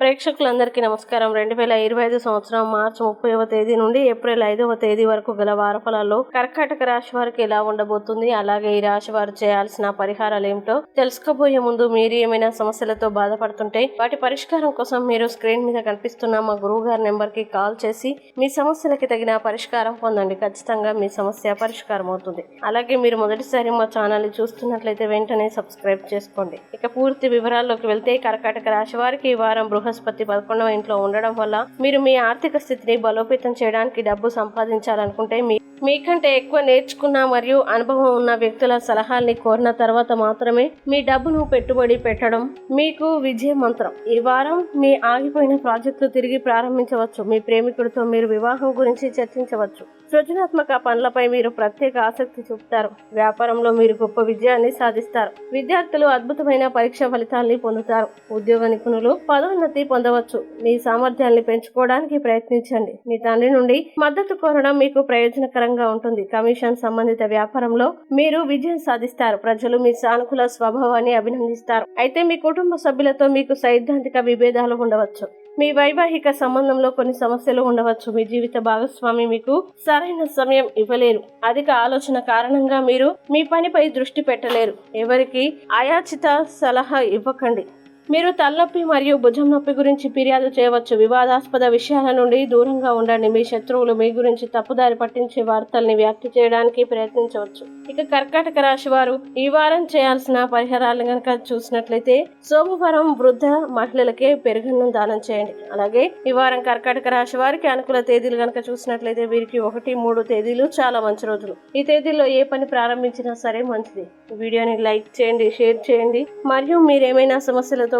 ప్రేక్షకులందరికీ నమస్కారం. రెండు వేల ఇరవై ఐదు సంవత్సరం మార్చి ముప్పైవ తేదీ నుండి ఏప్రిల్ ఐదవ తేదీ వరకు గల వారఫలాల్లో కర్కాటక రాశి వారికి ఎలా ఉండబోతుంది అలాగే ఈ రాశి వారు చేయాల్సిన పరిహారాలు ఏమిటో తెలుసుకోబోయే ముందు మీరు ఏమైనా సమస్యలతో బాధపడుతుంటే వాటి పరిష్కారం కోసం మీరు స్క్రీన్ మీద కనిపిస్తున్న మా గురువు గారి నెంబర్కి కాల్ చేసి మీ సమస్యలకి తగిన పరిష్కారం పొందండి. ఖచ్చితంగా మీ సమస్య పరిష్కారం అవుతుంది. అలాగే మీరు మొదటిసారి మా ఛానల్ చూస్తున్నట్లయితే వెంటనే సబ్స్క్రైబ్ చేసుకోండి. ఇక పూర్తి వివరాల్లోకి వెళ్తే కర్కాటక రాశి వారికి ఈ వారం బృహ బృహస్పతి పదకొండవ ఇంట్లో ఉండడం వల్ల మీరు మీ ఆర్థిక స్థితిని బలోపేతం చేయడానికి డబ్బు సంపాదించాలనుకుంటే మీ మీకంటే ఎక్కువ నేర్చుకున్న మరియు అనుభవం ఉన్న వ్యక్తుల సలహాల్ని కోరిన తర్వాత మాత్రమే మీ డబ్బును పెట్టుబడి పెట్టడం మీకు విజయ మంత్రం. ఈ వారం మీ ఆగిపోయిన ప్రాజెక్టులు తిరిగి ప్రారంభించవచ్చు. మీ ప్రేమికుడితో మీరు వివాహం గురించి చర్చించవచ్చు. సృజనాత్మక పనులపై మీరు ప్రత్యేక ఆసక్తి చూపుతారు. వ్యాపారంలో మీరు గొప్ప విజయాన్ని సాధిస్తారు. విద్యార్థులు అద్భుతమైన పరీక్ష ఫలితాల్ని పొందుతారు. ఉద్యోగ నిపుణులు పదోన్నతి పొందవచ్చు. మీ సామర్థ్యాన్ని పెంచుకోవడానికి ప్రయత్నించండి. మీ తండ్రి నుండి మద్దతు కోరడం మీకు ప్రయోజనకరంగా ఉంటుంది. కమిషన్ సంబంధిత వ్యాపారంలో మీరు విజయం సాధిస్తారు. ప్రజలు మీ సానుకూల స్వభావాన్ని అభినందిస్తారు. అయితే మీ కుటుంబ సభ్యులతో మీకు సైద్ధాంతిక విభేదాలు ఉండవచ్చు. మీ వైవాహిక సంబంధంలో కొన్ని సమస్యలు ఉండవచ్చు. మీ జీవిత భాగస్వామి మీకు సరైన సమయం ఇవ్వలేరు. అధిక ఆలోచన కారణంగా మీరు మీ పనిపై దృష్టి పెట్టలేరు. ఎవరికి అయాచిత సలహా ఇవ్వకండి. మీరు తలనొప్పి మరియు భుజం నొప్పి గురించి ఫిర్యాదు చేయవచ్చు. వివాదాస్పద విషయాల నుండి దూరంగా ఉండండి. మీ శత్రువులు మీ గురించి తప్పుదారి పట్టించే వార్తల్ని వ్యాప్తి చేయడానికి ప్రయత్నించవచ్చు. ఇక కర్కాటక రాశి వారు ఈ వారం చేయాల్సిన పరిహారాలు కనుక చూసినట్లయితే సోమవారం వృద్ధ మహిళలకే పెరుగును దానం చేయండి. అలాగే ఈ వారం కర్కాటక రాశి వారికి అనుకూల తేదీలు కనుక చూసినట్లయితే వీరికి ఒకటి మూడు తేదీలు చాలా మంచి రోజులు. ఈ తేదీల్లో ఏ పని ప్రారంభించినా సరే మంచిది. వీడియోని లైక్ చేయండి షేర్ చేయండి. మరియు మీరు ఏమైనా సమస్యలతో